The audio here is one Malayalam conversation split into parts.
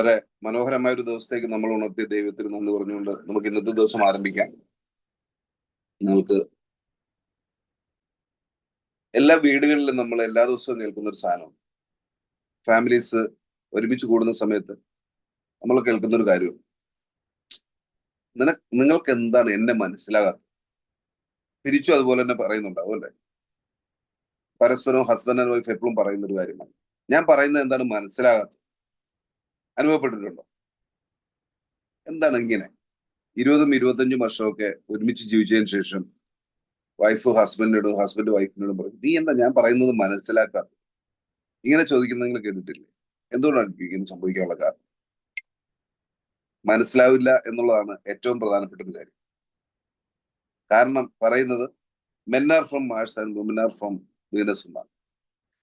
വളരെ മനോഹരമായ ഒരു ദിവസത്തേക്ക് നമ്മൾ ഉണർത്തിയ ദൈവത്തിന് നന്ദി പറഞ്ഞുകൊണ്ട് നമുക്ക് ഇന്നത്തെ ദിവസം ആരംഭിക്കാം. നിങ്ങൾക്ക് എല്ലാ വീടുകളിലും നമ്മൾ എല്ലാ ദിവസവും കേൾക്കുന്ന ഒരു സാധനം ഫാമിലീസ് ഒരുമിച്ച് കൂടുന്ന സമയത്ത് നമ്മൾ കേൾക്കുന്ന ഒരു കാര്യമാണ്. നിനക്ക് നിങ്ങൾക്ക് എന്താണ് എന്നെ മനസ്സിലാകാത്തത്? തിരിച്ചും അതുപോലെ തന്നെ പറയുന്നുണ്ടാവും അല്ലേ? പരസ്പരം ഹസ്ബൻഡ് ആൻഡ് വൈഫ് എപ്പോഴും പറയുന്ന ഒരു കാര്യമാണ്. ഞാൻ പറയുന്നത് എന്താണ് മനസ്സിലാകാത്തത്? അനുഭവപ്പെട്ടിട്ടുണ്ടോ? എന്താണ് ഇങ്ങനെ? ഇരുപതും ഇരുപത്തഞ്ചും വർഷമൊക്കെ ഒരുമിച്ച് ജീവിച്ചതിന് ശേഷം വൈഫ് ഹസ്ബൻഡിനോടും ഹസ്ബൻഡ് വൈഫിനോടും പറയും നീ എന്താ ഞാൻ പറയുന്നത് മനസ്സിലാക്കാത്ത ഇങ്ങനെ ചോദിക്കുന്ന നിങ്ങൾ കേട്ടിട്ടില്ലേ? എന്തുകൊണ്ടാണ് ഇങ്ങനെ സംഭവിക്കാനുള്ള കാരണം? മനസ്സിലാവില്ല എന്നുള്ളതാണ് ഏറ്റവും പ്രധാനപ്പെട്ട ഒരു കാര്യം. കാരണം പറയുന്നത് men are from Mars and woman are from Venus എന്നാണ്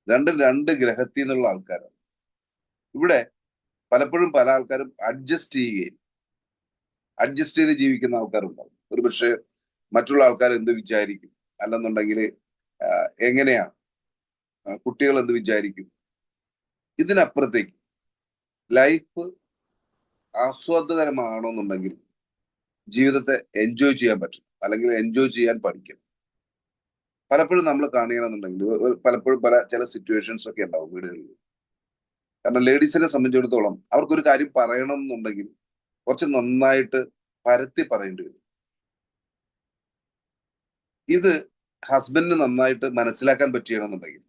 രണ്ടും രണ്ട് ഗ്രഹത്തിൽ നിന്നുള്ള ആൾക്കാരാണ്. ഇവിടെ പലപ്പോഴും പല ആൾക്കാരും അഡ്ജസ്റ്റ് ചെയ്യുകയും അഡ്ജസ്റ്റ് ചെയ്ത് ജീവിക്കുന്ന ആൾക്കാരുണ്ടാവും. ഒരു പക്ഷേ മറ്റുള്ള ആൾക്കാർ എന്ത് വിചാരിക്കും? അല്ലെന്നുണ്ടെങ്കിൽ എങ്ങനെയാണ് കുട്ടികൾ എന്ത് വിചാരിക്കും? ഇതിനപ്പുറത്തേക്ക് ലൈഫ് ആസ്വാദകരമാണെന്നുണ്ടെങ്കിൽ ജീവിതത്തെ എൻജോയ് ചെയ്യാൻ പറ്റും. അല്ലെങ്കിൽ എൻജോയ് ചെയ്യാൻ പഠിക്കണം. പലപ്പോഴും നമ്മൾ കാണുകയാണെന്നുണ്ടെങ്കിൽ പലപ്പോഴും പല ചില സിറ്റുവേഷൻസ് ഒക്കെ ഉണ്ടാവും വീടുകളിൽ. കാരണം ലേഡീസിനെ സംബന്ധിച്ചിടത്തോളം അവർക്കൊരു കാര്യം പറയണം എന്നുണ്ടെങ്കിൽ കുറച്ച് നന്നായിട്ട് പരത്തി പറയേണ്ടി വരും. ഇത് ഹസ്ബൻഡിന് നന്നായിട്ട് മനസ്സിലാക്കാൻ പറ്റുകയാണെന്നുണ്ടെങ്കിൽ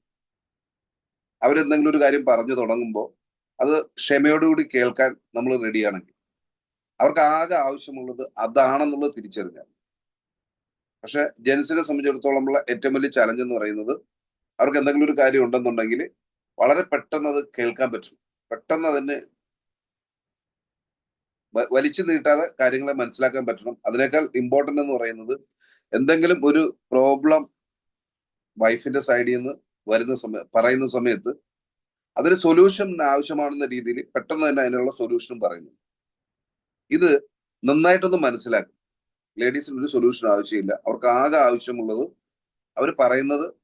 അവരെന്തെങ്കിലും ഒരു കാര്യം പറഞ്ഞു തുടങ്ങുമ്പോൾ അത് ക്ഷമയോടുകൂടി കേൾക്കാൻ നമ്മൾ റെഡിയാണെങ്കിൽ അവർക്ക് ആകെ ആവശ്യമുള്ളത് അതാണെന്നുള്ളത് തിരിച്ചറിഞ്ഞാൽ പക്ഷെ ജെൻസിനെ സംബന്ധിച്ചിടത്തോളം ഉള്ള ഏറ്റവും വലിയ ചലഞ്ച് എന്ന് പറയുന്നത് അവർക്ക് എന്തെങ്കിലും ഒരു കാര്യം ഉണ്ടെന്നുണ്ടെങ്കിൽ വളരെ പെട്ടെന്ന് അത് കേൾക്കാൻ പറ്റും. പെട്ടെന്ന് അതിന് വലിച്ചു നീട്ടാതെ കാര്യങ്ങളെ മനസ്സിലാക്കാൻ പറ്റണം. അതിനേക്കാൾ ഇമ്പോർട്ടന്റ് എന്ന് പറയുന്നത് എന്തെങ്കിലും ഒരു പ്രോബ്ലം വൈഫിന്റെ സൈഡിൽ നിന്ന് വരുന്ന സമയ പറയുന്ന സമയത്ത് അതിന് സൊല്യൂഷൻ ആവശ്യമാണെന്ന രീതിയിൽ പെട്ടെന്ന് തന്നെ അതിനുള്ള സൊല്യൂഷനും പറയുന്നു. ഇത് നന്നായിട്ടൊന്ന് മനസ്സിലാക്കും. ലേഡീസിന് ഒരു സൊല്യൂഷൻ ആവശ്യമില്ല. അവർക്ക് ആകെ ആവശ്യമുള്ളത് അവർ പറയുന്നത്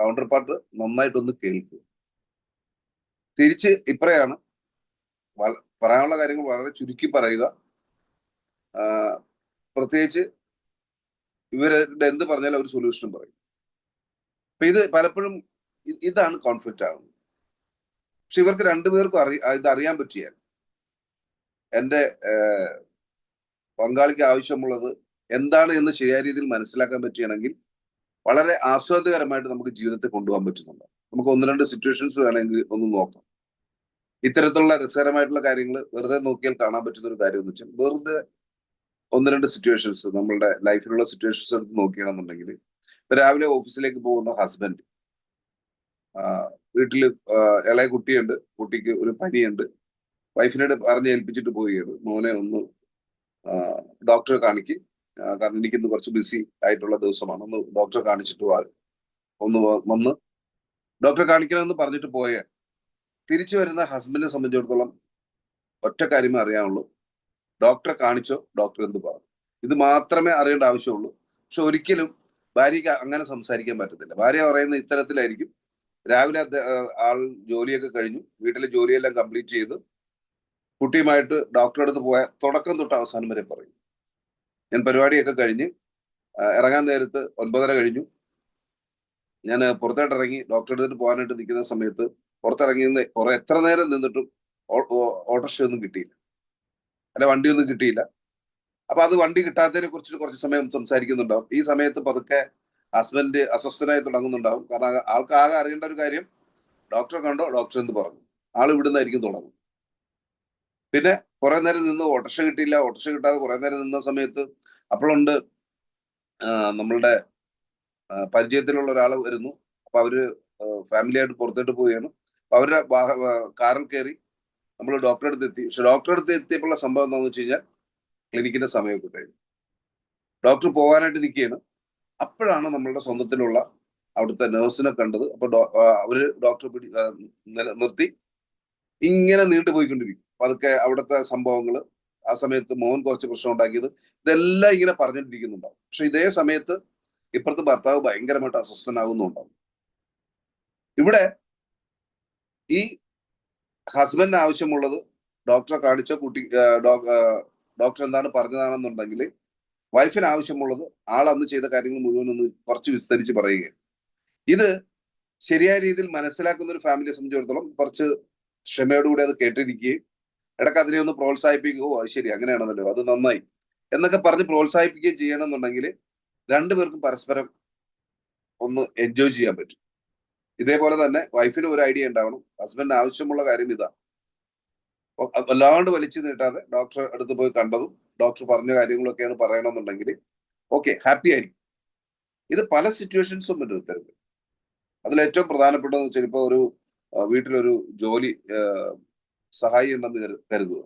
കൗണ്ടർ പാർട്ട് നന്നായിട്ടൊന്ന് കേൾക്കുക തിരിച്ച് ഇപ്പറയാണ്. പറയാനുള്ള കാര്യങ്ങൾ വളരെ ചുരുക്കി പറയുക. പ്രത്യേകിച്ച് ഇവരുടെ എന്ത് പറഞ്ഞാലും അവർ സൊല്യൂഷനും പറയും. അപ്പൊ ഇത് പലപ്പോഴും ഇതാണ് കോൺഫ്ലിക്റ്റ് ആകുന്നത് പക്ഷെ ഇവർക്ക് രണ്ടുപേർക്കും അറി ഇത് അറിയാൻ പറ്റിയാൽ എന്റെ പങ്കാളിക്ക് ആവശ്യമുള്ളത് എന്താണ് എന്ന് ശരിയായ രീതിയിൽ മനസ്സിലാക്കാൻ പറ്റുകയാണെങ്കിൽ വളരെ ആസ്വാദ്യകരമായിട്ട് നമുക്ക് ജീവിതത്തെ കൊണ്ടുപോകാൻ പറ്റുന്നുണ്ട്. നമുക്ക് ഒന്ന് രണ്ട് സിറ്റുവേഷൻസ് വേണമെങ്കിൽ ഒന്ന് നോക്കാം. ഇത്തരത്തിലുള്ള രസകരമായിട്ടുള്ള കാര്യങ്ങൾ വെറുതെ നോക്കിയാൽ കാണാൻ പറ്റുന്ന ഒരു കാര്യം എന്ന് വെച്ചാൽ വെറുതെ ഒന്ന് രണ്ട് സിറ്റുവേഷൻസ് നമ്മളുടെ ലൈഫിലുള്ള സിറ്റുവേഷൻസ് എടുത്ത് നോക്കുകയാണെന്നുണ്ടെങ്കിൽ ഇപ്പൊ രാവിലെ ഓഫീസിലേക്ക് പോകുന്ന ഹസ്ബൻഡ് വീട്ടിൽ ഇളയ കുട്ടിയുണ്ട് കുട്ടിക്ക് ഒരു പനിയുണ്ട്. വൈഫിനോട് പറഞ്ഞ് ഏൽപ്പിച്ചിട്ട് പോവുകയാണ്. മോനെ ഒന്ന് ഡോക്ടറെ കാണിക്ക്. കാരണം എനിക്കിന്ന് കുറച്ച് ബിസി ആയിട്ടുള്ള ദിവസമാണ്. ഒന്ന് ഡോക്ടറെ കാണിച്ചിട്ട് പോകാൻ ഒന്ന് വന്ന് ഡോക്ടറെ കാണിക്കണമെന്ന് പറഞ്ഞിട്ട് പോയ. തിരിച്ചു വരുന്ന ഹസ്ബൻഡിനെ സംബന്ധിച്ചിടത്തോളം ഒറ്റ കാര്യമേ അറിയാനുള്ളൂ. ഡോക്ടറെ കാണിച്ചോ ഡോക്ടർ എന്ത് പറഞ്ഞു. ഇത് മാത്രമേ അറിയേണ്ട ആവശ്യമുള്ളൂ. പക്ഷെ ഒരിക്കലും ഭാര്യയ്ക്ക് അങ്ങനെ സംസാരിക്കാൻ പറ്റത്തില്ല. ഭാര്യ പറയുന്ന ഇത്തരത്തിലായിരിക്കും. രാവിലെ ആൾ ജോലിയൊക്കെ കഴിഞ്ഞു. വീട്ടിലെ ജോലിയെല്ലാം കംപ്ലീറ്റ് ചെയ്ത് കുട്ടിയുമായിട്ട് ഡോക്ടറെ അടുത്ത് പോയ തുടക്കം തൊട്ട് അവസാനം വരെ പറയും. ഞാൻ പരിപാടിയൊക്കെ കഴിഞ്ഞ് ഇറങ്ങാൻ നേരത്ത് ഒൻപതര കഴിഞ്ഞു. ഞാൻ പുറത്തോട്ട് ഇറങ്ങി ഡോക്ടറെ അടുത്ത് പോകാനായിട്ട് നിൽക്കുന്ന സമയത്ത് പുറത്തിറങ്ങിയെന്ന് കുറെ എത്ര നേരം നിന്നിട്ടും ഓട്ടോറിക്ഷ ഒന്നും കിട്ടിയില്ല. അല്ല വണ്ടിയൊന്നും കിട്ടിയില്ല. അപ്പൊ അത് വണ്ടി കിട്ടാത്തതിനെ കുറിച്ച് കുറച്ച് സമയം സംസാരിക്കുന്നുണ്ടാവും. ഈ സമയത്ത് പതുക്കെ ഹസ്ബൻഡ് അസ്വസ്ഥനായി തുടങ്ങുന്നുണ്ടാവും. കാരണം ആൾക്ക് ആകെ അറിയേണ്ട ഒരു കാര്യം ഡോക്ടറെ കണ്ടോ ഡോക്ടർ എന്ന് പറഞ്ഞു. ആൾ ഇവിടുന്നായിരിക്കും തുടങ്ങും. പിന്നെ കുറെ നേരം നിന്ന് ഓട്ടോറിക്ഷ കിട്ടിയില്ല. ഓട്ടോറിക്ഷ കിട്ടാതെ കുറെ നേരം നിന്ന സമയത്ത് അപ്പോഴുണ്ട് നമ്മളുടെ പരിചയത്തിലുള്ള ഒരാൾ വരുന്നു. അപ്പൊ അവർ ഫാമിലി ആയിട്ട് പുറത്തോട്ട് പോവുകയാണ്. അപ്പൊ അവരുടെ കാറിൽ കയറി നമ്മൾ ഡോക്ടറെ അടുത്ത് എത്തി. പക്ഷെ ഡോക്ടറെ അടുത്ത് എത്തിയപ്പോഴുള്ള സംഭവം എന്താണെന്ന് വെച്ച് കഴിഞ്ഞാൽ ക്ലിനിക്കിന്റെ സമയമൊക്കെ കഴിഞ്ഞു. ഡോക്ടർ പോകാനായിട്ട് നിൽക്കുകയാണ്. അപ്പോഴാണ് നമ്മളുടെ സ്വന്തത്തിലുള്ള അവിടുത്തെ നേഴ്സിനെ കണ്ടത്. അപ്പൊ അവർ ഡോക്ടർ പിടി നിർത്തി. ഇങ്ങനെ നീണ്ടുപോയിക്കൊണ്ടിരിക്കും. അതൊക്കെ അവിടുത്തെ സംഭവങ്ങൾ ആ സമയത്ത് മോഹൻ കുറച്ച് പ്രശ്നം ഉണ്ടാക്കിയത് ഇതെല്ലാം ഇങ്ങനെ പറഞ്ഞുകൊണ്ടിരിക്കുന്നുണ്ടാവും പക്ഷെ ഇതേ സമയത്ത് ഇപ്പുറത്ത് ഭർത്താവ് ഭയങ്കരമായിട്ട് അസ്വസ്ഥനാകുന്നുണ്ടാവും. ഇവിടെ ഈ ഹസ്ബൻഡിന് ആവശ്യമുള്ളത് ഡോക്ടറെ കാണിച്ച കുട്ടി ഡോക്ടർ എന്താണ് പറഞ്ഞതാണെന്നുണ്ടെങ്കിൽ വൈഫിന് ആവശ്യമുള്ളത് ആൾ അന്ന് ചെയ്ത കാര്യങ്ങൾ മുഴുവൻ ഒന്ന് കുറച്ച് വിസ്തരിച്ച് പറയുകയാണ്. ഇത് ശരിയായ രീതിയിൽ മനസ്സിലാക്കുന്ന ഒരു ഫാമിലിയെ സംബന്ധിച്ചിടത്തോളം കുറച്ച് ക്ഷമയോടുകൂടി അത് കേട്ടിരിക്കുകയും ഇടയ്ക്ക് അതിനെ ഒന്ന് പ്രോത്സാഹിപ്പിക്കുകയോ ശരി അങ്ങനെയാണെന്നല്ലോ അത് നന്നായി. എന്നൊക്കെ പറഞ്ഞ് പ്രോത്സാഹിപ്പിക്കുകയും ചെയ്യണമെന്നുണ്ടെങ്കിൽ രണ്ടുപേർക്കും പരസ്പരം ഒന്ന് എൻജോയ് ചെയ്യാൻ പറ്റും. ഇതേപോലെ തന്നെ വൈഫിന് ഒരു ഐഡിയ ഉണ്ടാവണം. ഹസ്ബൻഡിന് ആവശ്യമുള്ള കാര്യം ഇതാ. വല്ലാണ്ട് വലിച്ചു നീട്ടാതെ ഡോക്ടറെ അടുത്ത് പോയി കണ്ടതും ഡോക്ടർ പറഞ്ഞ കാര്യങ്ങളൊക്കെയാണ് പറയണമെന്നുണ്ടെങ്കിൽ ഓക്കെ ഹാപ്പി ആയിരിക്കും. ഇത് പല സിറ്റുവേഷൻസും പറ്റുത്തരുത് അതിൽ ഏറ്റവും പ്രധാനപ്പെട്ടതെന്ന് വെച്ചാൽ ഇപ്പോൾ ഒരു വീട്ടിലൊരു ജോലി സഹായി ഉണ്ടെന്ന് കരുതുക.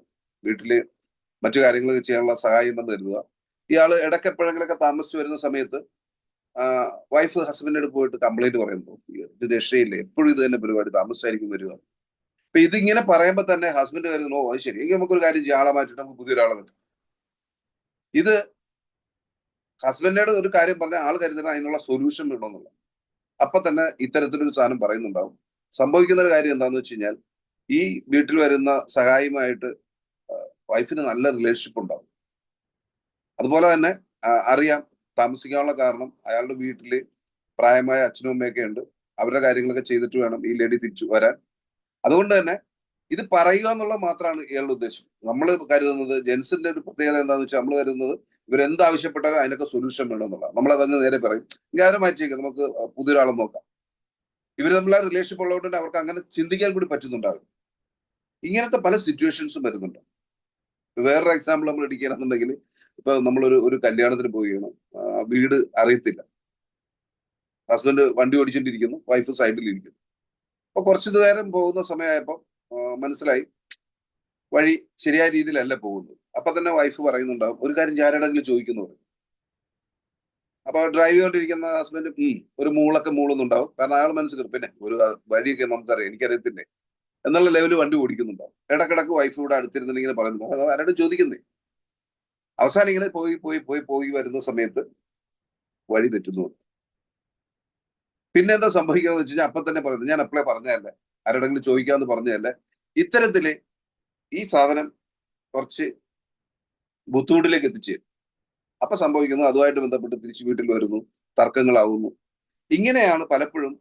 വീട്ടിൽ മറ്റു കാര്യങ്ങൾ ചെയ്യാനുള്ള സഹായം ഉണ്ടെന്ന് കരുതുക. ഇയാൾ ഇടയ്ക്ക് എപ്പോഴെങ്കിലൊക്കെ താമസിച്ചു വരുന്ന സമയത്ത് വൈഫ് ഹസ്ബൻഡിനോട് പോയിട്ട് കംപ്ലൈന്റ് പറയുന്നു. ഇത് രക്ഷയില്ല? എപ്പോഴും ഇത് തന്നെ പരിപാടി. താമസിച്ചായിരിക്കും വരിക. അപ്പൊ ഇതിങ്ങനെ പറയുമ്പോൾ തന്നെ ഹസ്ബൻഡ് കരുതുന്നു ഓ ശരി. എങ്കിൽ നമുക്കൊരു കാര്യം ചെയ്യാം. ആളെ മാറ്റിട്ട് നമുക്ക് പുതിയൊരാളെ വെക്കാം. ഇത് ഹസ്ബൻഡിനോട് ഒരു കാര്യം പറഞ്ഞാൽ ആൾ കരുതുന്ന അതിനുള്ള സൊല്യൂഷൻ വേണമെന്നുള്ള അപ്പൊ തന്നെ ഇത്തരത്തിലൊരു സാധനം പറയുന്നുണ്ടാവും. സംഭവിക്കുന്ന ഒരു കാര്യം എന്താന്ന് വെച്ച് കഴിഞ്ഞാൽ ഈ വീട്ടിൽ വരുന്ന സഹായിയുമായിട്ട് വൈഫിന് നല്ല റിലേഷൻഷിപ്പ് ഉണ്ടാവും. അതുപോലെ തന്നെ അറിയാം താമസിക്കാനുള്ള കാരണം അയാളുടെ വീട്ടിൽ പ്രായമായ അച്ഛനും അമ്മയൊക്കെ ഉണ്ട്. അവരുടെ കാര്യങ്ങളൊക്കെ ചെയ്തിട്ട് വേണം ഈ ലേഡി തിരിച്ചു വരാൻ. അതുകൊണ്ട് തന്നെ ഇത് പറയുക എന്നുള്ളത് മാത്രമാണ് ഇയാളുടെ ഉദ്ദേശം. നമ്മൾ കരുതുന്നത് ജെൻസിന്റെ ഒരു പ്രത്യേകത എന്താണെന്ന് വെച്ചാൽ നമ്മൾ കരുതുന്നത് ഇവരെന്ത് ആവശ്യപ്പെട്ടാലും അതിനൊക്കെ സൊല്യൂഷൻ വേണം എന്നുള്ളത് നമ്മൾ അതങ്ങ് നേരെ പറയും. ഞാനും മാറ്റിയേക്കാം? നമുക്ക് പുതിയൊരാളെ നോക്കാം. ഇവർ തമ്മിൽ ആ റിലേഷൻഷിപ്പ് ഉള്ളതുകൊണ്ട് അവർക്ക് അങ്ങനെ ചിന്തിക്കാൻ കൂടി പറ്റുന്നുണ്ടാവും ഇങ്ങനത്തെ പല സിറ്റുവേഷൻസും വരുന്നുണ്ട്. വേറൊരു എക്സാമ്പിൾ നമ്മൾ എടുക്കുകയാണെന്നുണ്ടെങ്കിൽ ഇപ്പൊ നമ്മളൊരു ഒരു കല്യാണത്തിന് പോവുകയാണ്. വീട് അറിയത്തില്ല. ഹസ്ബൻഡ് വണ്ടി ഓടിച്ചുകൊണ്ടിരിക്കുന്നു വൈഫ് സൈഡിൽ ഇരിക്കുന്നു. അപ്പൊ കുറച്ചു നേരം പോകുന്ന സമയമായപ്പോ മനസ്സിലായി. വഴി ശരിയായ രീതിയിലല്ല പോകുന്നത്. അപ്പൊ തന്നെ വൈഫ് പറയുന്നുണ്ടാവും ഒരു കാര്യം ഞാനാണെങ്കിലും ചോദിക്കുന്നു പറയും. അപ്പൊ ഡ്രൈവ് ചെയ്തോണ്ടിരിക്കുന്ന ഹസ്ബൻഡ് ഒരു മൂളൊക്കെ മൂളുന്നുണ്ടാവും. കാരണം അയാൾ മനസ്സിൽ പിന്നെ ഒരു വഴിയൊക്കെ നമുക്കറിയാം എനിക്കറിയത്തില്ലേ? എന്നുള്ള ലെവലിൽ വണ്ടി ഓടിക്കുന്നുണ്ടാവും ഇടക്കിടക്ക് വൈഫ് ഇവിടെ അടുത്തിരുന്നിട്ട് ഇങ്ങനെ പറയുന്നു. അത് ആരോട് ചോദിക്കുന്നേ. അവസാനം ഇങ്ങനെ പോയി പോയി പോയി പോയി വരുന്ന സമയത്ത് വഴി തെറ്റുന്നു. പിന്നെ എന്താ സംഭവിക്കുന്നത് വെച്ച് കഴിഞ്ഞാൽ അപ്പൊ തന്നെ പറയുന്നത് ഞാൻ അപ്പളെ പറഞ്ഞതല്ലേ. ആരോടെങ്കിലും ചോദിക്കാമെന്ന് പറഞ്ഞതല്ലേ. ഇത്തരത്തിൽ ഈ സാധനം കുറച്ച് ബുദ്ധിമുട്ടിലേക്ക് എത്തിച്ചേരും അപ്പൊ സംഭവിക്കുന്നത് അതുമായിട്ട് ബന്ധപ്പെട്ട് തിരിച്ചു വീട്ടിൽ വരുന്നു. തർക്കങ്ങളാവുന്നു. ഇങ്ങനെയാണ് പലപ്പോഴും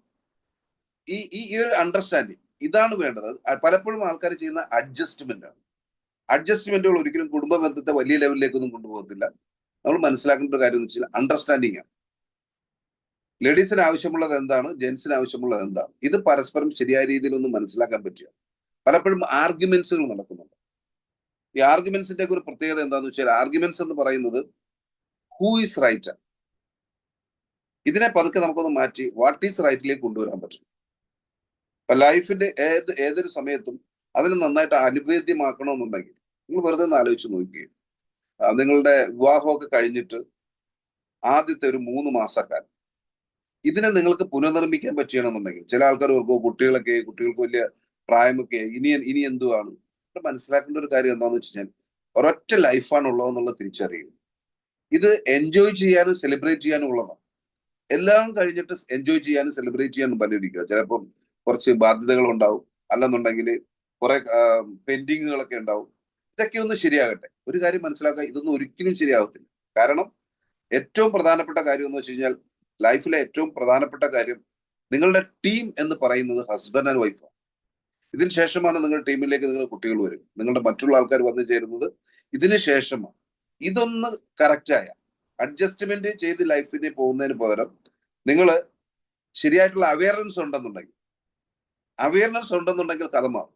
ഈ ഈ ഒരു അണ്ടർസ്റ്റാൻഡിങ് ഇതാണ് വേണ്ടത്. പലപ്പോഴും ആൾക്കാർ ചെയ്യുന്ന അഡ്ജസ്റ്റ്മെന്റ് ആണ്. അഡ്ജസ്റ്റ്മെന്റുകൾ ഒരിക്കലും കുടുംബ ബന്ധത്തെ വലിയ ലെവലിലേക്കൊന്നും കൊണ്ടുപോകത്തില്ല. നമ്മൾ മനസ്സിലാക്കേണ്ട ഒരു കാര്യം എന്ന് വെച്ചാൽ അണ്ടർസ്റ്റാൻഡിങ് ആണ്. ലേഡീസിന് ആവശ്യമുള്ളത് എന്താണ്? ജെൻസിന് ആവശ്യമുള്ളത് എന്താണ്? ഇത് പരസ്പരം ശരിയായ രീതിയിൽ ഒന്ന് മനസ്സിലാക്കാൻ പറ്റുക. പലപ്പോഴും ആർഗ്യുമെന്റ്സുകൾ നടക്കുന്നുണ്ട്. ഈ ആർഗ്യുമെന്റ്സിന്റെ ഒരു പ്രത്യേകത എന്താന്ന് വെച്ചാൽ ആർഗ്യുമെന്റ്സ് എന്ന് പറയുന്നത് ഹൂ ഈസ് റൈറ്റ് ഇതിനെ പതുക്കെ നമുക്കൊന്ന് മാറ്റി വാട്ട് ഈസ് റൈറ്റിലേക്ക് കൊണ്ടുവരാൻ പറ്റും. ലൈഫിന്റെ ഏത് ഏതൊരു സമയത്തും അതിന് നന്നായിട്ട് അനുവേദ്യമാക്കണമെന്നുണ്ടെങ്കിൽ നിങ്ങൾ വെറുതെ ഒന്ന് ആലോചിച്ച് നോക്കുകയും നിങ്ങളുടെ വിവാഹമൊക്കെ കഴിഞ്ഞിട്ട് ആദ്യത്തെ ഒരു മൂന്ന് മാസക്കാലം ഇതിനെ നിങ്ങൾക്ക് പുനർനിർമ്മിക്കാൻ പറ്റുകയാണെന്നുണ്ടെങ്കിൽ ചില ആൾക്കാർ ഓർക്കും കുട്ടികളൊക്കെ കുട്ടികൾക്ക് വലിയ പ്രായമൊക്കെ. ഇനി ഇനി എന്തുവാണ്? മനസ്സിലാക്കേണ്ട ഒരു കാര്യം എന്താണെന്ന് വെച്ച് കഴിഞ്ഞാൽ ഒരൊറ്റ ലൈഫാണ് ഉള്ളതെന്നുള്ള തിരിച്ചറിയുക. ഇത് എൻജോയ് ചെയ്യാനും സെലിബ്രേറ്റ് ചെയ്യാനും ഉള്ളതാണ്. എല്ലാം കഴിഞ്ഞിട്ട് എൻജോയ് ചെയ്യാനും സെലിബ്രേറ്റ് ചെയ്യാനും പറ്റിയിരിക്കുക ചിലപ്പം കുറച്ച് ബാധ്യതകൾ ഉണ്ടാവും. അല്ലെന്നുണ്ടെങ്കിൽ കുറെ പെൻഡിങ്ങുകളൊക്കെ ഉണ്ടാവും. ഇതൊക്കെ ഒന്ന് ശരിയാകട്ടെ. ഒരു കാര്യം മനസ്സിലാക്കുക ഇതൊന്നും ഒരിക്കലും ശരിയാകത്തില്ല കാരണം ഏറ്റവും പ്രധാനപ്പെട്ട കാര്യം എന്ന് വെച്ച് കഴിഞ്ഞാൽ ലൈഫിലെ ഏറ്റവും പ്രധാനപ്പെട്ട കാര്യം നിങ്ങളുടെ ടീം എന്ന് പറയുന്നത് ഹസ്ബൻഡ് ആൻഡ് വൈഫാണ് ഇതിന് ശേഷമാണ് നിങ്ങളുടെ ടീമിലേക്ക് നിങ്ങളുടെ കുട്ടികൾ വരും നിങ്ങളുടെ മറ്റുള്ള ആൾക്കാർ വന്നു ചേരുന്നത് ഇതിന് ശേഷമാണ്. ഇതൊന്ന് കറക്റ്റായ അഡ്ജസ്റ്റ്മെന്റ് ചെയ്ത് ലൈഫിനെ പോകുന്നതിന് പകരം നിങ്ങൾ ശരിയായിട്ടുള്ള അവയർനെസ് ഉണ്ടെന്നുണ്ടെങ്കിൽ അവയർനെസ് ഉണ്ടെന്നുണ്ടെങ്കിൽ കഥ മാറും.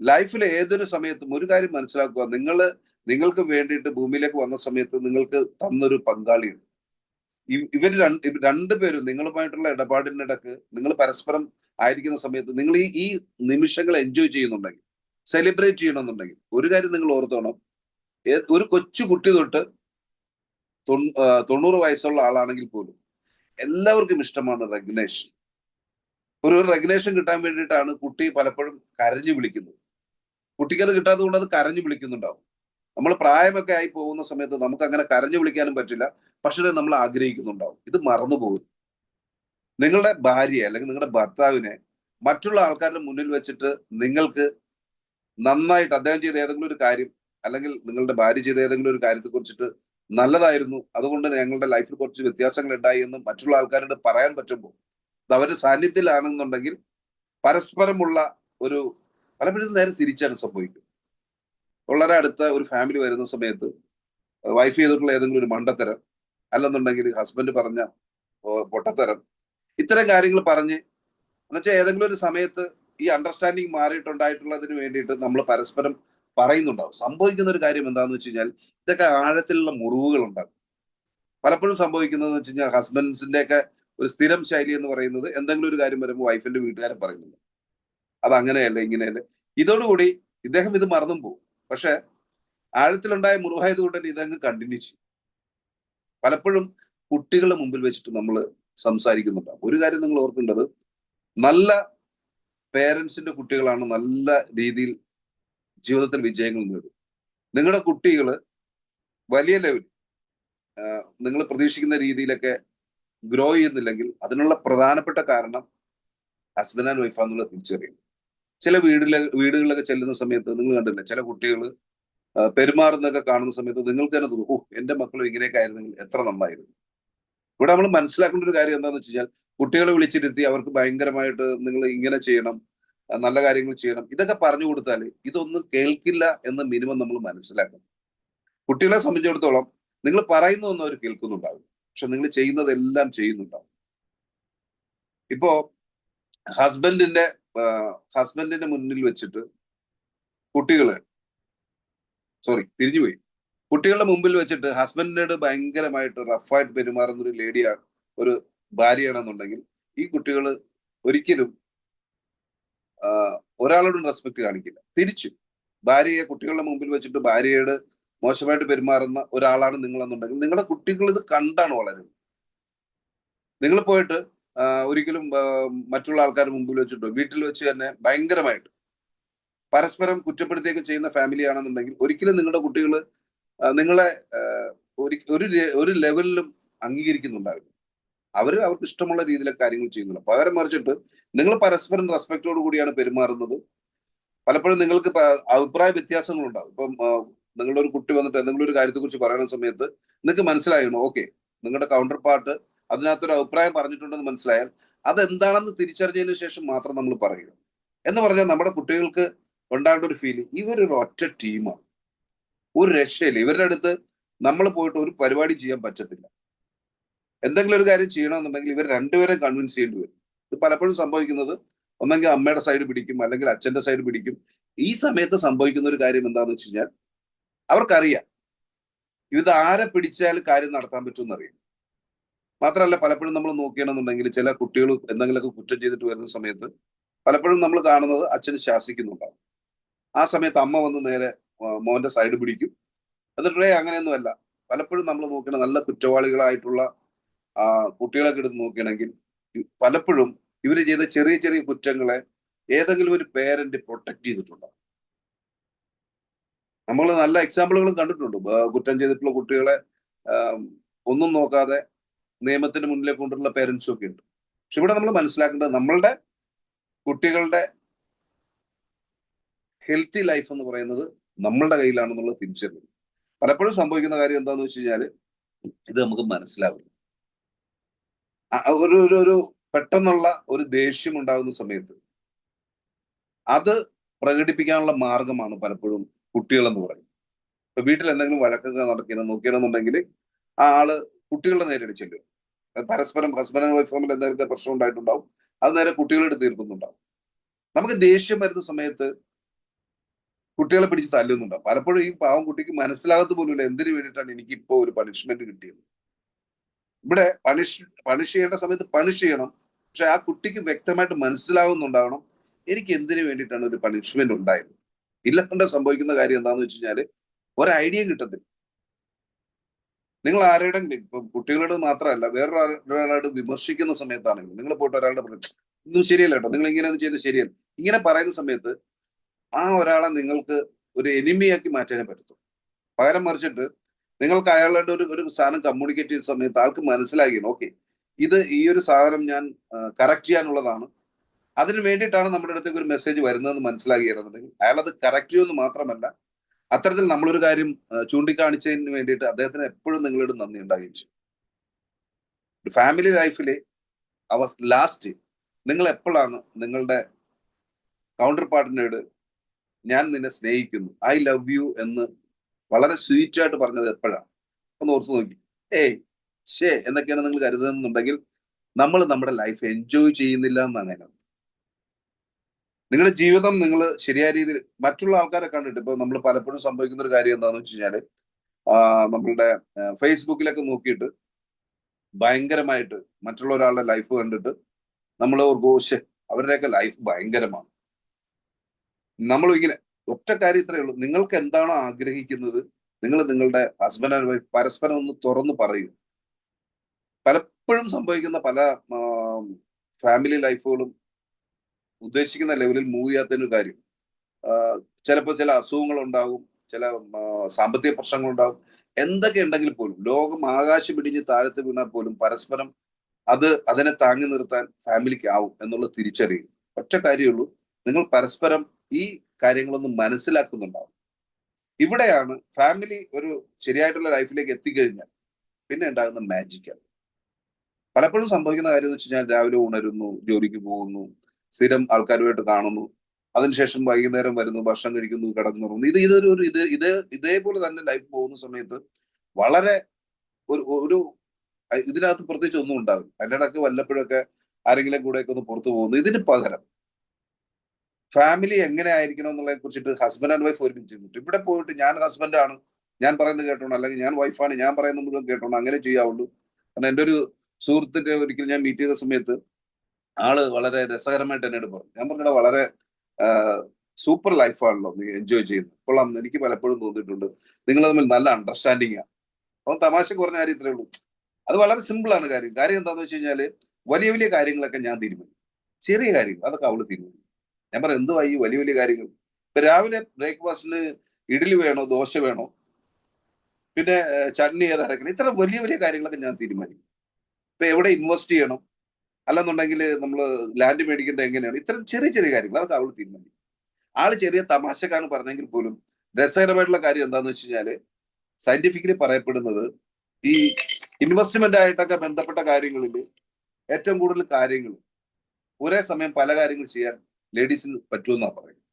ലൈഫിൽ ഏതൊരു സമയത്തും ഒരു കാര്യം മനസ്സിലാക്കുക. നിങ്ങൾ നിങ്ങൾക്ക് വേണ്ടിയിട്ട് ഭൂമിയിലേക്ക് വന്ന സമയത്ത് നിങ്ങൾക്ക് തന്നൊരു പങ്കാളിയുണ്ട്. ഇവർ രണ്ട് രണ്ടുപേരും നിങ്ങളുമായിട്ടുള്ള ഇടപാടിനിടക്ക് നിങ്ങൾ പരസ്പരം ആയിരിക്കുന്ന സമയത്ത് നിങ്ങൾ ഈ ഈ നിമിഷങ്ങൾ എൻജോയ് ചെയ്യുന്നുണ്ടെങ്കിൽ സെലിബ്രേറ്റ് ചെയ്യണമെന്നുണ്ടെങ്കിൽ ഒരു കാര്യം നിങ്ങൾ ഓർത്തോണം. ഒരു കൊച്ചു കുട്ടി തൊട്ട് തൊണ്ണൂറ് വയസ്സുള്ള ആളാണെങ്കിൽ പോലും എല്ലാവർക്കും ഇഷ്ടമാണ് റെഗ്നേഷൻ ഒരു റെഗുലേഷൻ കിട്ടാൻ വേണ്ടിയിട്ടാണ് കുട്ടി പലപ്പോഴും കരഞ്ഞു വിളിക്കുന്നത്. കുട്ടിക്ക് അത് കിട്ടാത്തത് കൊണ്ട് അത് കരഞ്ഞു വിളിക്കുന്നുണ്ടാവും. നമ്മൾ പ്രായമൊക്കെ ആയി പോകുന്ന സമയത്ത് നമുക്ക് അങ്ങനെ കരഞ്ഞു വിളിക്കാനും പറ്റില്ല. പക്ഷേ നമ്മൾ ആഗ്രഹിക്കുന്നുണ്ടാവും. ഇത് മറന്നു പോകും. നിങ്ങളുടെ ഭാര്യയെ അല്ലെങ്കിൽ നിങ്ങളുടെ ഭർത്താവിനെ മറ്റുള്ള ആൾക്കാരുടെ മുന്നിൽ വെച്ചിട്ട് നിങ്ങൾക്ക് നന്നായിട്ട് അദ്ദേഹം ചെയ്ത ഏതെങ്കിലും ഒരു കാര്യം അല്ലെങ്കിൽ നിങ്ങളുടെ ഭാര്യ ചെയ്ത ഏതെങ്കിലും ഒരു കാര്യത്തെ കുറിച്ചിട്ട് നല്ലതായിരുന്നു. അതുകൊണ്ട് ഞങ്ങളുടെ ലൈഫിൽ കുറച്ച് വ്യത്യാസങ്ങൾ ഉണ്ടായി എന്ന് മറ്റുള്ള ആൾക്കാരോട് പറയാൻ പറ്റുമ്പോൾ അവരുടെ സാന്നിധ്യത്തിലാണെന്നുണ്ടെങ്കിൽ പരസ്പരമുള്ള ഒരു പലപ്പോഴും നേരെ തിരിച്ചാണ് സംഭവിക്കും വളരെ അടുത്ത ഒരു ഫാമിലി വരുന്ന സമയത്ത് വൈഫ് ചെയ്തിട്ടുള്ള ഏതെങ്കിലും ഒരു മണ്ടത്തരം അല്ലെന്നുണ്ടെങ്കിൽ ഹസ്ബൻഡ് പറഞ്ഞ പൊട്ടത്തരം ഇത്തരം കാര്യങ്ങൾ പറഞ്ഞ് എന്നുവെച്ചാൽ ഏതെങ്കിലും ഒരു സമയത്ത് ഈ അണ്ടർസ്റ്റാൻഡിങ് മാറിയിട്ടുണ്ടായിട്ടുള്ളതിന് വേണ്ടിയിട്ട് നമ്മൾ പരസ്പരം പറയുന്നുണ്ടാവും. സംഭവിക്കുന്ന ഒരു കാര്യം എന്താണെന്ന് വെച്ച് കഴിഞ്ഞാൽ ഇതൊക്കെ ആഴത്തിലുള്ള മുറിവുകൾ ഉണ്ടാകും പലപ്പോഴും സംഭവിക്കുന്നതെന്ന് വെച്ച് കഴിഞ്ഞാൽ ഹസ്ബൻഡ്സിന്റെ ഒക്കെ ഒരു സ്ഥിരം ശൈലി എന്ന് പറയുന്നത് എന്തെങ്കിലും ഒരു കാര്യം വരുമ്പോൾ വൈഫിന്റെ വീട്ടുകാരൻ പറയുന്നില്ല അത് അങ്ങനെയല്ല ഇങ്ങനെയല്ല? ഇതോടുകൂടി ഇദ്ദേഹം ഇത് മറന്നും പോകും പക്ഷെ ആഴത്തിലുണ്ടായ മുറിവായത് കൊണ്ട് തന്നെ ഇതങ്ങ് കണ്ടിന്യൂ ചെയ്യും. പലപ്പോഴും കുട്ടികളുടെ മുമ്പിൽ വെച്ചിട്ട് നമ്മൾ സംസാരിക്കുന്നുണ്ടാവും. ഒരു കാര്യം നിങ്ങൾ ഓർക്കേണ്ടത് നല്ല പേരൻസിന്റെ കുട്ടികളാണ് നല്ല രീതിയിൽ ജീവിതത്തിൽ വിജയങ്ങൾ നേടും. നിങ്ങളുടെ കുട്ടികൾ വലിയ ലെവൽ നിങ്ങൾ പ്രതീക്ഷിക്കുന്ന രീതിയിലൊക്കെ ഗ്രോ ചെയ്യുന്നില്ലെങ്കിൽ അതിനുള്ള പ്രധാനപ്പെട്ട കാരണം ഹസ്ബൻഡ് ആൻഡ് വൈഫ് എന്നുള്ള തിരിച്ചറിയും ചില വീടിലെ വീടുകളിലൊക്കെ ചെല്ലുന്ന സമയത്ത് നിങ്ങൾ കണ്ടില്ലേ ചില കുട്ടികൾ പെരുമാറുന്നൊക്കെ കാണുന്ന സമയത്ത് നിങ്ങൾക്ക് തന്നെ തോന്നും ഓ എന്റെ മക്കളും ഇങ്ങനെയൊക്കെ ആയിരുന്നെങ്കിൽ എത്ര നന്നായിരുന്നു. ഇവിടെ നമ്മൾ മനസ്സിലാക്കേണ്ട ഒരു കാര്യം എന്താണെന്ന് വെച്ച് കഴിഞ്ഞാൽ കുട്ടികളെ വിളിച്ചിരുത്തി അവർക്ക് ഭയങ്കരമായിട്ട് നിങ്ങൾ ഇങ്ങനെ ചെയ്യണം നല്ല കാര്യങ്ങൾ ചെയ്യണം ഇതൊക്കെ പറഞ്ഞു കൊടുത്താൽ ഇതൊന്നും കേൾക്കില്ല എന്ന് മിനിമം നമ്മൾ മനസ്സിലാക്കണം. കുട്ടികളെ സംബന്ധിച്ചിടത്തോളം നിങ്ങൾ പറയുന്നതൊന്നും അവർ കേൾക്കുന്നുണ്ടാവില്ല. പക്ഷെ നിങ്ങൾ ചെയ്യുന്നതെല്ലാം ചെയ്യുന്നുണ്ടാവും. ഇപ്പോ ഹസ്ബൻഡിന്റെ ഹസ്ബൻഡിന്റെ മുന്നിൽ വെച്ചിട്ട് കുട്ടികൾ സോറി തിരിഞ്ഞുപോയി. കുട്ടികളുടെ മുമ്പിൽ വെച്ചിട്ട് ഹസ്ബൻഡിനോട് ഭയങ്കരമായിട്ട് റഫായിട്ട് പെരുമാറുന്ന ഒരു ലേഡിയാണ് ഒരു ഭാര്യയാണെന്നുണ്ടെങ്കിൽ ഈ കുട്ടികൾ ഒരിക്കലും ഒരാളോടും റെസ്പെക്ട് കാണിക്കില്ല. തിരിച്ചു ഭാര്യയെ കുട്ടികളുടെ മുമ്പിൽ വെച്ചിട്ട് ഭാര്യയോട് മോശമായിട്ട് പെരുമാറുന്ന ഒരാളാണ് നിങ്ങളെന്നുണ്ടെങ്കിൽ നിങ്ങളുടെ കുട്ടികൾ ഇത് കണ്ടാണ് വളരുന്നത്. നിങ്ങൾ പോയിട്ട് ഒരിക്കലും മറ്റുള്ള ആൾക്കാരുടെ മുമ്പിൽ വെച്ചിട്ടോ വീട്ടിൽ വെച്ച് തന്നെ ഭയങ്കരമായിട്ട് പരസ്പരം കുറ്റപ്പെടുത്തിയൊക്കെ ചെയ്യുന്ന ഫാമിലി ആണെന്നുണ്ടെങ്കിൽ ഒരിക്കലും നിങ്ങളുടെ കുട്ടികൾ നിങ്ങളെ ഒരു- ഒരു ലെവലിലും അംഗീകരിക്കുന്നുണ്ടാവില്ല. അവർ അവർക്ക് ഇഷ്ടമുള്ള രീതിയിലെ കാര്യങ്ങൾ ചെയ്യുന്നില്ല പകരം മറിച്ചിട്ട് നിങ്ങൾ പരസ്പരം റെസ്പെക്റ്റോട് കൂടിയാണ് പെരുമാറുന്നത്. പലപ്പോഴും നിങ്ങൾക്ക് അഭിപ്രായ വ്യത്യാസങ്ങൾ ഉണ്ടാവും ഇപ്പം നിങ്ങളുടെ ഒരു കുട്ടി വന്നിട്ട് എന്തെങ്കിലും ഒരു കാര്യത്തെ കുറിച്ച് പറയുന്ന സമയത്ത് നിങ്ങൾക്ക് മനസ്സിലായിരുന്നു ഓക്കെ നിങ്ങളുടെ കൗണ്ടർ പാർട്ട് അതിനകത്തൊരു അഭിപ്രായം പറഞ്ഞിട്ടുണ്ടെന്ന് മനസ്സിലായാൽ അതെന്താണെന്ന് തിരിച്ചറിഞ്ഞതിന് ശേഷം മാത്രം നമ്മൾ പറയുക. എന്ന് പറഞ്ഞാൽ നമ്മുടെ കുട്ടികൾക്ക് ഉണ്ടാകേണ്ട ഒരു ഫീൽ ഇവരൊരു ഒറ്റ ടീമാണ് ഒരു രക്ഷയില്ല. ഇവരുടെ അടുത്ത് നമ്മൾ പോയിട്ട് ഒരു പരിപാടി ചെയ്യാൻ പറ്റത്തില്ല. എന്തെങ്കിലും ഒരു കാര്യം ചെയ്യണമെന്നുണ്ടെങ്കിൽ ഇവർ രണ്ടുപേരെയും കൺവിൻസ് ചെയ്യേണ്ടി വരും. ഇത് പലപ്പോഴും സംഭവിക്കുന്നത് ഒന്നെങ്കിൽ അമ്മയുടെ സൈഡ് പിടിക്കും അല്ലെങ്കിൽ അച്ഛന്റെ സൈഡ് പിടിക്കും. ഈ സമയത്ത് സംഭവിക്കുന്ന ഒരു കാര്യം എന്താണെന്ന് വെച്ച് കഴിഞ്ഞാൽ അവർക്കറിയാം. ഇത് ആരെ പിടിച്ചാൽ കാര്യം നടത്താൻ പറ്റുമെന്ന് അറിയാം മാത്രമല്ല പലപ്പോഴും നമ്മൾ നോക്കുകയാണെന്നുണ്ടെങ്കിൽ ചില കുട്ടികൾ എന്തെങ്കിലുമൊക്കെ കുറ്റം ചെയ്തിട്ട് വരുന്ന സമയത്ത് പലപ്പോഴും നമ്മൾ കാണുന്നത് അച്ഛന് ശാസിക്കുന്നുണ്ടാവും. ആ സമയത്ത് അമ്മ വന്ന് നേരെ മോന്റെ സൈഡ് പിടിക്കും. എന്നിട്ടേ "ഏയ് അങ്ങനെയൊന്നുമല്ല. പലപ്പോഴും നമ്മൾ നോക്കണം നല്ല കുറ്റവാളികളായിട്ടുള്ള കുട്ടികളൊക്കെ എടുത്ത് നോക്കുകയാണെങ്കിൽ പലപ്പോഴും ഇവർ ചെയ്ത ചെറിയ ചെറിയ കുറ്റങ്ങളെ ഏതെങ്കിലും ഒരു പേരന്റ് പ്രൊട്ടക്ട് ചെയ്തിട്ടുണ്ടാവും. നമ്മൾ നല്ല എക്സാമ്പിളുകളും കണ്ടിട്ടുണ്ട്. കുറ്റം ചെയ്തിട്ടുള്ള കുട്ടികളെ ഒന്നും നോക്കാതെ നിയമത്തിന് മുന്നിലേക്ക് കൊണ്ടുള്ള പേരൻസും ഒക്കെ ഉണ്ട്. പക്ഷെ ഇവിടെ നമ്മൾ മനസ്സിലാക്കേണ്ടത് നമ്മളുടെ കുട്ടികളുടെ ഹെൽത്തി ലൈഫ് എന്ന് പറയുന്നത് നമ്മളുടെ കയ്യിലാണെന്നുള്ളത് തിരിച്ചറിയും പലപ്പോഴും സംഭവിക്കുന്ന കാര്യം എന്താണെന്ന് വെച്ച് കഴിഞ്ഞാൽ ഇത് നമുക്ക് മനസ്സിലാവില്ല. ഒരു ഒരു ഒരു പെട്ടെന്നുള്ള ഒരു ദേഷ്യം ഉണ്ടാകുന്ന സമയത്ത് അത് പ്രകടിപ്പിക്കാനുള്ള മാർഗമാണ് പലപ്പോഴും കുട്ടികൾ പറയും. ഇപ്പൊ വീട്ടിൽ എന്തെങ്കിലും വഴക്കൊക്കെ നടക്കുന്ന നോക്കിയാണെന്നുണ്ടെങ്കിൽ ആ ആൾ കുട്ടികളുടെ നേരെ ചെല്ലും. പരസ്പരം ഹസ്ബൻഡ് ആൻഡ് വൈഫ് തമ്മിൽ എന്തെങ്കിലും പ്രശ്നം ഉണ്ടായിട്ടുണ്ടാവും. അത് നേരെ കുട്ടികളെടുത്ത് തീർക്കുന്നുണ്ടാവും. നമുക്ക് ദേഷ്യം വരുന്ന സമയത്ത് കുട്ടികളെ പിടിച്ച് തല്ലുന്നുണ്ടാവും. പലപ്പോഴും ഈ പാവം കുട്ടിക്ക് മനസ്സിലാകത്ത് പോലുമില്ല എന്തിനു വേണ്ടിയിട്ടാണ് എനിക്ക് ഇപ്പോ ഒരു പണിഷ്മെന്റ് കിട്ടിയത്. ഇവിടെ പണിഷ് പണിഷ് ചെയ്യേണ്ട സമയത്ത് പണിഷ് ചെയ്യണം. പക്ഷെ ആ കുട്ടിക്ക് വ്യക്തമായിട്ട് മനസ്സിലാവുന്നുണ്ടാവണം. എനിക്ക് എന്തിനു വേണ്ടിയിട്ടാണ് ഒരു പണിഷ്മെന്റ് ഉണ്ടായത്? ഇല്ലാണ്ട് സംഭവിക്കുന്ന കാര്യം എന്താണെന്ന് വെച്ച് കഴിഞ്ഞാൽ ഒരു ഐഡിയ കിട്ടത്തില്ല. നിങ്ങൾ ആരുടെ ഇപ്പൊ കുട്ടികളോട് മാത്രമല്ല വേറൊരാളോട് വിമർശിക്കുന്ന സമയത്താണെങ്കിൽ നിങ്ങൾ പോയിട്ട് ഒരാളുടെ പറയും ഇതൊന്നും ശരിയല്ല കേട്ടോ. നിങ്ങൾ ഇങ്ങനെ ഒന്നും ചെയ്ത് ശരിയല്ല. ഇങ്ങനെ പറയുന്ന സമയത്ത് ആ ഒരാളെ നിങ്ങൾക്ക് ഒരു എനിമിയാക്കി മാറ്റാനേ പറ്റത്തുള്ളൂ. പകരം മറിച്ചിട്ട് നിങ്ങൾക്ക് അയാളുടെ ഒരു ഒരു സാധനം കമ്മ്യൂണിക്കേറ്റ് ചെയ്യുന്ന സമയത്ത് ആൾക്ക് മനസ്സിലാക്കിയാണ് ഓക്കെ ഇത് ഈ ഒരു സാധനം ഞാൻ കറക്റ്റ് ചെയ്യാനുള്ളതാണ്. അതിന് വേണ്ടിയിട്ടാണ് നമ്മുടെ അടുത്തേക്ക് ഒരു മെസ്സേജ് വരുന്നതെന്ന് മനസ്സിലാക്കിയിരുന്നുണ്ടെങ്കിൽ അയാൾ അത് കറക്റ്റ് ചെയ്യുമെന്ന് മാത്രമല്ല അത്തരത്തിൽ നമ്മളൊരു കാര്യം ചൂണ്ടിക്കാണിച്ചതിന് വേണ്ടിയിട്ട് അദ്ദേഹത്തിന് എപ്പോഴും നിങ്ങളോട് നന്ദി ഉണ്ടാകുകയും ചെയ്യും. ഫാമിലി ലൈഫിലെ അവ ലാസ്റ്റ് നിങ്ങൾ എപ്പോഴാണ് നിങ്ങളുടെ കൗണ്ടർ പാർട്ടിനോട് ഞാൻ നിന്നെ സ്നേഹിക്കുന്നു ഐ ലവ് യു എന്ന് വളരെ സ്വീറ്റ് ആയിട്ട് പറഞ്ഞത് എപ്പോഴാണ്? ഒന്ന് ഓർത്ത് നോക്കി. ഏയ് ഷേ എന്നൊക്കെയാണ് നിങ്ങൾ കരുതുന്നുണ്ടെങ്കിൽ നമ്മൾ നമ്മുടെ ലൈഫ് എൻജോയ് ചെയ്യുന്നില്ല എന്നാണ് അതിനർത്ഥം. നിങ്ങളുടെ ജീവിതം നിങ്ങൾ ശരിയായ രീതിയിൽ മറ്റുള്ള ആൾക്കാരെ കണ്ടിട്ട് ഇപ്പൊ നമ്മൾ പലപ്പോഴും സംഭവിക്കുന്ന ഒരു കാര്യം എന്താണെന്ന് വെച്ച് കഴിഞ്ഞാൽ നമ്മളുടെ ഫേസ്ബുക്കിലൊക്കെ നോക്കിയിട്ട് ഭയങ്കരമായിട്ട് മറ്റുള്ള ഒരാളുടെ ലൈഫ് കണ്ടിട്ട് നമ്മൾ ഓർഘോഷ് അവരുടെയൊക്കെ ലൈഫ് ഭയങ്കരമാണ്. നമ്മൾ ഇങ്ങനെ ഒറ്റ കാര്യം ഇത്രയേ ഉള്ളൂ. നിങ്ങൾക്ക് എന്താണോ ആഗ്രഹിക്കുന്നത് നിങ്ങൾ നിങ്ങളുടെ ഹസ്ബൻഡ് ആൻഡ് വൈഫ് പരസ്പരം ഒന്ന് തുറന്നു പറയൂ. പലപ്പോഴും സംഭവിക്കുന്ന പല ഫാമിലി ലൈഫുകളും ഉദ്ദേശിക്കുന്ന ലെവലിൽ മൂവ് ചെയ്യാത്തതിന് കാര്യം. ചിലപ്പോൾ ചില അസുഖങ്ങൾ ഉണ്ടാകും ചില സാമ്പത്തിക പ്രശ്നങ്ങൾ ഉണ്ടാകും എന്തൊക്കെ ഉണ്ടെങ്കിൽ പോലും ലോകം ആകാശം പിടിഞ്ഞ് താഴത്ത് വീണാൽ പോലും പരസ്പരം അത് അതിനെ താങ്ങി നിർത്താൻ ഫാമിലിക്ക് ആവും എന്നുള്ളത് തിരിച്ചറിയും ഒറ്റ കാര്യമുള്ളൂ നിങ്ങൾ പരസ്പരം ഈ കാര്യങ്ങളൊന്നും മനസ്സിലാക്കുന്നുണ്ടാവും. ഇവിടെയാണ് ഫാമിലി ഒരു ശരിയായിട്ടുള്ള ലൈഫിലേക്ക് എത്തിക്കഴിഞ്ഞാൽ പിന്നെ ഉണ്ടാകുന്ന മാജിക്കാണ് പലപ്പോഴും സംഭവിക്കുന്ന കാര്യം എന്ന് വെച്ച് കഴിഞ്ഞാൽ രാവിലെ ഉണരുന്നു ജോലിക്ക് പോകുന്നു സ്ഥിരം ആൾക്കാരുമായിട്ട് കാണുന്നു. അതിനുശേഷം വൈകുന്നേരം വരുന്നു ഭക്ഷണം കഴിക്കുന്നു കിടന്നുറങ്ങുന്നു ഇത് ഇതൊരു ഇത് ഇത് ഇതേപോലെ തന്നെ ലൈഫ് പോകുന്ന സമയത്ത് വളരെ ഒരു ഒരു ഇതിനകത്ത് പ്രത്യേകിച്ച് ഒന്നും ഉണ്ടാവില്ല. അതിന്റെ ഇടയ്ക്ക് വല്ലപ്പോഴൊക്കെ ആരെങ്കിലും കൂടെയൊക്കെ ഒന്ന് പുറത്തു പോകുന്നു. ഇതിന് പകരം ഫാമിലി എങ്ങനെ ആയിരിക്കണം എന്നുള്ളതിനെ കുറിച്ചിട്ട് ഹസ്ബൻഡ് ആൻഡ് വൈഫ് ഒരുമിച്ച് ചെയ്യുന്നുണ്ട് ഇവിടെ പോയിട്ട് ഞാൻ ഹസ്ബൻഡാണ് ഞാൻ പറയുന്നത് കേട്ടോണം അല്ലെങ്കിൽ ഞാൻ വൈഫാണ് ഞാൻ പറയുന്നത് മുഴുവൻ കേട്ടോണം അങ്ങനെ ചെയ്യാവുള്ളൂ. കാരണം എന്റെ ഒരു സുഹൃത്തിന്റെ ഒരിക്കൽ ഞാൻ മീറ്റ് ചെയ്ത സമയത്ത് ആൾ വളരെ രസകരമായിട്ട് എന്നോട് പറഞ്ഞു. ഞാൻ പറഞ്ഞത് വളരെ സൂപ്പർ ലൈഫാണല്ലോ നീ എൻജോയ് ചെയ്യുന്നത്. കൊള്ളാം. എനിക്ക് പലപ്പോഴും തോന്നിയിട്ടുണ്ട്. നിങ്ങൾ തമ്മിൽ നല്ല അണ്ടർസ്റ്റാൻഡിങ് ആണ് അപ്പം തമാശ കുറഞ്ഞ കാര്യം ഇത്രേ ഉള്ളൂ. അത് വളരെ സിമ്പിൾ ആണ് കാര്യം. കാര്യം എന്താണെന്ന് വെച്ച് കഴിഞ്ഞാൽ വലിയ വലിയ കാര്യങ്ങളൊക്കെ ഞാൻ തീരുമാനിക്കും. ചെറിയ കാര്യങ്ങൾ അതൊക്കെ അവൾ തീരുമാനിക്കും. ഞാൻ പറയാം എന്തുവാ ഈ വലിയ വലിയ കാര്യങ്ങൾ? ഇപ്പൊ രാവിലെ ബ്രേക്ക്ഫാസ്റ്റിന് ഇഡ്ഡലി വേണോ ദോശ വേണോ? പിന്നെ ചട്നി ഏത് അരക്കണം? ഇത്ര വലിയ വലിയ കാര്യങ്ങളൊക്കെ ഞാൻ തീരുമാനിക്കും. ഇപ്പൊ എവിടെ ഇൻവെസ്റ്റ് ചെയ്യണം? അല്ലെന്നുണ്ടെങ്കിൽ നമ്മൾ ലാൻഡ് മേടിക്കേണ്ടത് എങ്ങനെയാണ്? ഇത്തരം ചെറിയ ചെറിയ കാര്യങ്ങൾ അതൊക്കെ അവൾ തീരുമാനിക്കും. ആൾ ചെറിയ തമാശക്കാണ് പറഞ്ഞെങ്കിൽ പോലും രസകരമായിട്ടുള്ള കാര്യം എന്താന്ന് വെച്ച് കഴിഞ്ഞാൽ സയന്റിഫിക്കലി പറയപ്പെടുന്നത് ഈ ഇൻവെസ്റ്റ്മെന്റ് ആയിട്ടൊക്കെ ബന്ധപ്പെട്ട കാര്യങ്ങളിൽ ഏറ്റവും കൂടുതൽ കാര്യങ്ങൾ ഒരേ സമയം പല കാര്യങ്ങൾ ചെയ്യാൻ ലേഡീസിന് പറ്റുമെന്നാണ് പറയുന്നത്.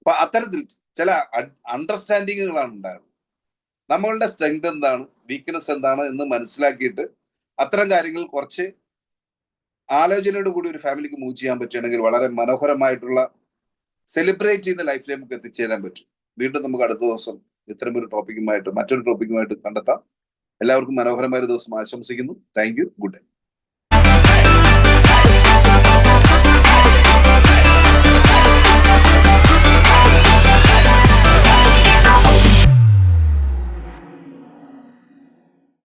അപ്പൊ അത്തരത്തിൽ ചില അണ്ടർസ്റ്റാൻഡിങ്ങുകളാണ് ഉണ്ടാകുന്നത് നമ്മളുടെ സ്ട്രെങ്ത് എന്താണ്? വീക്ക്നെസ് എന്താണ്? എന്ന് മനസ്സിലാക്കിയിട്ട് അത്തരം കാര്യങ്ങൾ കുറച്ച് ആലോചനയോട് കൂടി ഒരു ഫാമിലിക്ക് മൂവ് ചെയ്യാൻ പറ്റുകയാണെങ്കിൽ വളരെ മനോഹരമായിട്ടുള്ള സെലിബ്രേറ്റ് ചെയ്യുന്ന ലൈഫിൽ നമുക്ക് എത്തിച്ചേരാൻ പറ്റും. വീണ്ടും നമുക്ക് അടുത്ത ദിവസം ഇത്തരം ഒരു ടോപ്പിക്കുമായിട്ട് മറ്റൊരു ടോപ്പിക്കുമായിട്ട് കണ്ടെത്താം. എല്ലാവർക്കും മനോഹരമായ ഒരു ദിവസം ആശംസിക്കുന്നു. Thank you good day